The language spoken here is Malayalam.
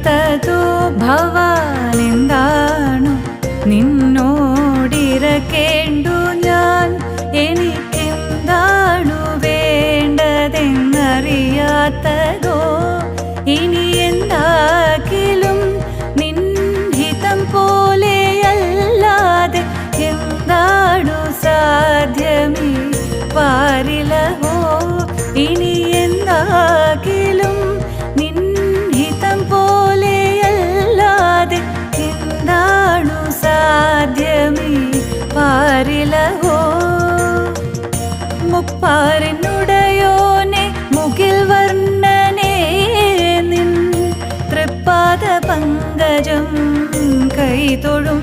തതു ഭവാനെന്താണു? നിന്നോടിരക്കേണ്ടു ഞാൻ. എനിക്കെന്താണു വേണ്ടതെന്നറിയാത്തതോ? ഇനി എന്താക്കിലും നിൻഹിതം പോലെയല്ലാതെ എന്താണു സാധ്യ மாறிலகோ മുപ്പാറിനുടയോനെ മുകിൽ വർണനേ നിൻ തൃപ്പാദ പങ്കജം കൈതൊഴും